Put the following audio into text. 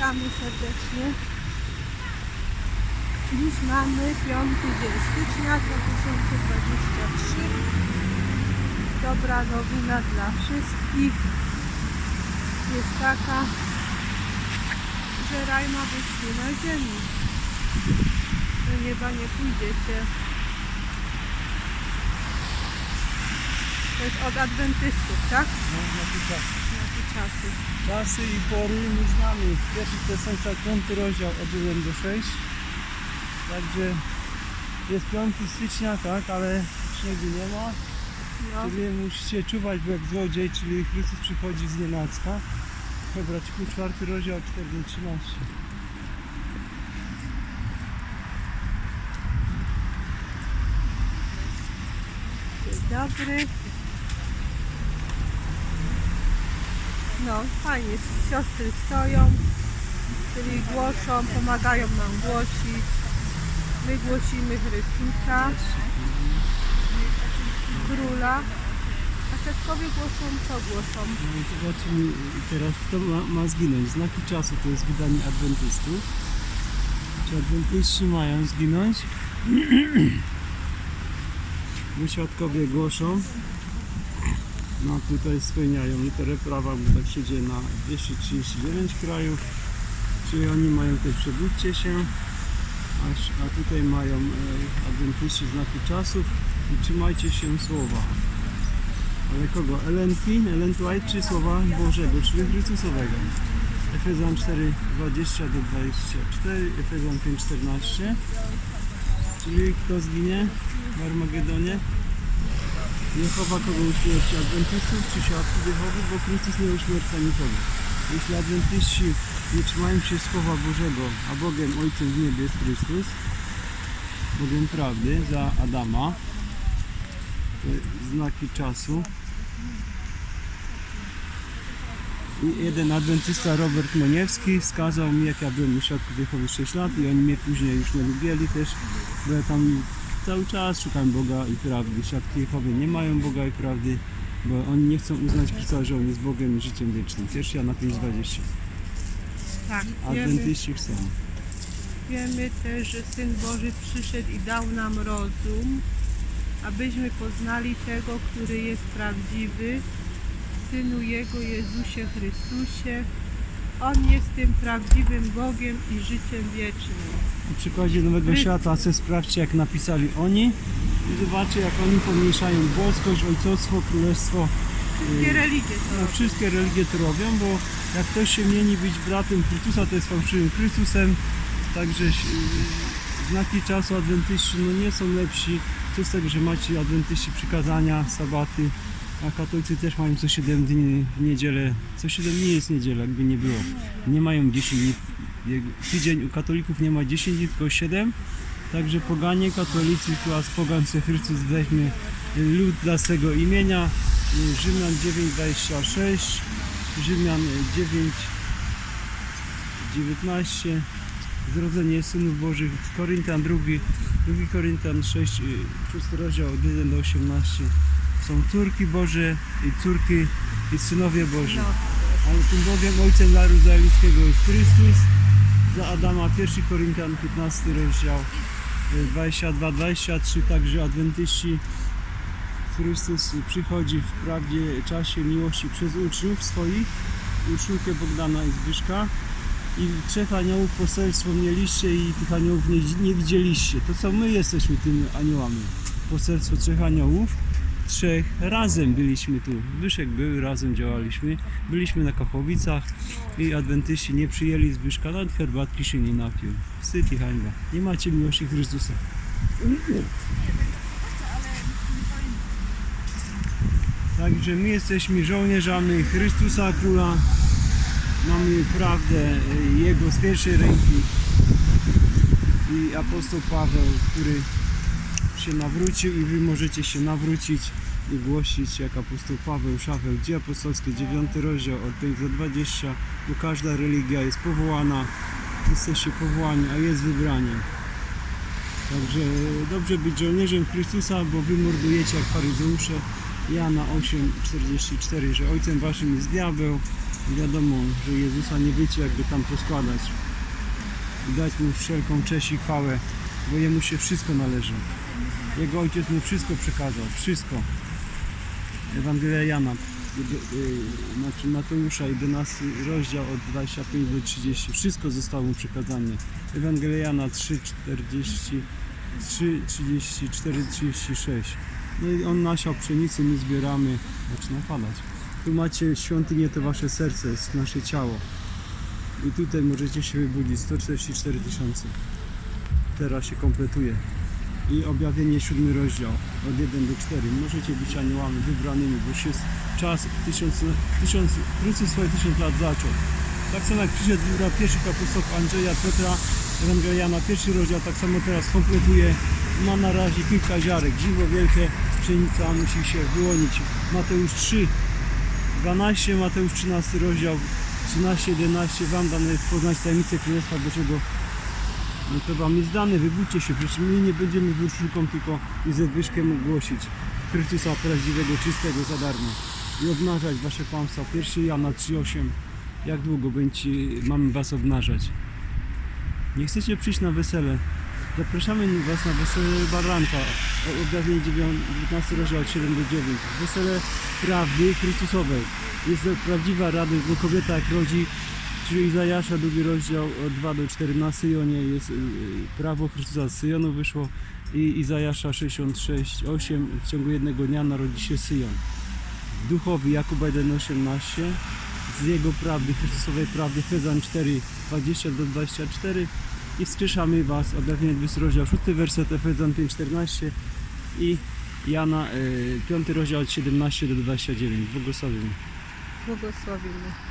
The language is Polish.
Witamy serdecznie. Dziś mamy 5 dzień stycznia 2023. Dobra nowina dla wszystkich jest taka, że raj ma być tu na ziemi. Do nieba nie pójdziecie. To jest od adwentystów, tak? No. Jakie czasy? Czasy i pory my znamy. Pierwszy Tesaloniczan, piąty rozdział od 1 do 6. Także jest 5 stycznia, tak, ale śniegu nie ma. No. Czyli musicie czuwać, bo jak złodziej, czyli Chrystus przychodzi z nienacka. Hebrajczyków, czwarty rozdział, 4 do 13. Dzień dobry. No, fajnie, siostry stoją, czyli głoszą, pomagają nam głosić. My głosimy Chrystusa, Króla, a świadkowie głoszą, co głoszą? No i zobaczymy teraz, kto ma, ma zginąć. Znaki czasu to jest wydanie adwentystów. Czy adwentyści mają zginąć? Bo świadkowie głoszą. No tutaj spełniają literę prawa, bo tak się dzieje na 239 krajów. Czyli oni mają też przebudźcie się. Aż, a tutaj mają e, adwentyści znaki czasów i trzymajcie się słowa. Ale kogo? Elenki, White czy słowa Bożego, czyli Chrystusowego. Efezjan 4, 20 do 24, Efezjan 5, 14. Czyli kto zginie w Armagedonie? Jehowa kogo uśmierci? Adwentystów czy świadków Jehowy? Bo Chrystus nie uśmierca nikogo. Jeśli adwentyści nie trzymają się Słowa Bożego, a Bogiem Ojcem w niebie jest Chrystus, Bogiem prawdy za Adama, znaki czasu, I jeden adwentysta Robert Moniewski wskazał mi, jak ja byłem u świadków Jehowy 6 lat i oni mnie później już nie lubieli też, bo ja tam cały czas szukam Boga i prawdy. Świadki Jehowy nie mają Boga i prawdy, bo oni nie chcą uznać Chrystusa, że On jest Bogiem i życiem wiecznym. Pierwszy Jana 5,20. Tak, wiemy, Adwentyści chcą. wiemy też, że Syn Boży przyszedł i dał nam rozum, abyśmy poznali tego, który jest prawdziwy, Synu Jego Jezusie Chrystusie. On jest tym prawdziwym Bogiem i życiem wiecznym. Na przykładzie Nowego. Świata se sprawdźcie, jak napisali oni i zobaczcie, jak oni pomniejszają boskość, ojcostwo, królestwo. Wszystkie y, religie to No, robią. wszystkie religie to robią, bo jak ktoś się mieni być bratem Chrystusa, to jest fałszywym Chrystusem. Także y, znaki czasu adwentyści no, nie są lepsi. Co z tego, że macie adwentyści przykazania, sabaty, a katolicy też mają co 7 dni w niedzielę. Co 7 dni jest niedziela, jakby nie było. Nie mają 10 dni. Tydzień u katolików nie ma 10 dni, tylko 7. Także poganie, katolicy, chyba z pogan se Chrystus weźmie lud dla swego imienia. Rzymian 9,26, Rzymian 9, 19, Zrodzenie Synów Bożych, Koryntian 2, 2 Koryntian 6, 6 rozdział od 1 do 18. Są córki Boże i córki i synowie Boży. No, Ale tym Bogiem Ojcem narodu izraelskiego jest Chrystus. Za Adama 1 Koryntian 15 rozdział 22-23 także adwentyści Chrystus przychodzi w prawdzie czasie miłości przez uczniów swoich uczniówkę Bogdana i Zbyszka i trzech aniołów poselstwo mieliście i tych aniołów nie, nie widzieliście. To co my jesteśmy tymi aniołami. Poselstwo trzech aniołów trzech razem byliśmy tu. Zbyszek był, razem działaliśmy. Byliśmy na Kachowicach i adwentyści nie przyjęli Zbyszka, nawet herbatki się nie napił. Wstyd i hańba. Nie macie miłości Chrystusa. Także my jesteśmy żołnierzami Chrystusa Króla. Mamy prawdę Jego z pierwszej ręki. I apostoł Paweł, który się nawrócił i wy możecie się nawrócić i głosić jak apostoł Paweł, Szaweł, Dzieje Apostolskie, 9 rozdział od 5 do 20, bo każda religia jest powołana, jesteście powołani, a jest wybranie. Także dobrze być żołnierzem Chrystusa, bo wy mordujecie jak faryzeusze. Jana 8,44, że ojcem waszym jest diabeł, Wiadomo, że Jezusa nie wiecie jakby tam poskładać. I dać Mu wszelką cześć i chwałę, bo Jemu się wszystko należy. Jego Ojciec Mu wszystko przekazał, wszystko. Ewangelia Jana, znaczy Mateusza, 11 rozdział od 25 do 30. Wszystko zostało mu przekazane. Ewangelia Jana 3, 40, 3, 34, 36. No i on nasiał pszenicy, my zbieramy. Zaczyna padać. Tu macie świątynię, to wasze serce, jest nasze ciało. I tutaj możecie się wybudzić 144 tysiące. Teraz się kompletuje i objawienie siódmy rozdział od 1 do 4. Możecie być aniołami wybranymi, bo już jest czas tysiąc, tysiąc, Chrystus swoje tysiąc lat zaczął. Tak samo jak przyszedł góra pierwszych apostołów Andrzeja, Piotra, Ewangelia na pierwszy rozdział, tak samo teraz kompletuje. Ma na razie kilka ziarek, dziwo wielkie, pszenica musi się wyłonić. Mateusz 3, 12, Mateusz 13 rozdział, 13, 11, Wam dane poznać tajemnicę Królestwa Bożego no to wam jest dane, wybudźcie się, przecież my nie będziemy wróżnikom, tylko i ze Zbyszkiem ogłosić Chrystusa prawdziwego, czystego za darmo i obnażać wasze kłamstwa. 1 Jana 3,8 Jak długo będzie, mamy was obnażać? Nie chcecie przyjść na wesele? Zapraszamy was na wesele Baranka, objawienie 9 19 rozdział od 7 do 9. Wesele prawdy Chrystusowej. Jest to prawdziwa radość, bo kobieta jak rodzi, Czyli Izajasza, drugi rozdział od 2 do 4 na Syjonie jest y, y, prawo Chrystusa z Syjonu wyszło i Izajasza 66, 8 w ciągu jednego dnia narodzi się Syjon. Duchowy Jakuba 1,18 z jego prawdy, Chrystusowej prawdy Fezan 4, 20 do 24 i wskrzeszamy Was, objawienie 20 rozdział, 6 werset Efezjan 5, 14 i Jana y, 5 rozdział od 17 do 29. Błogosławimy. Błogosławimy.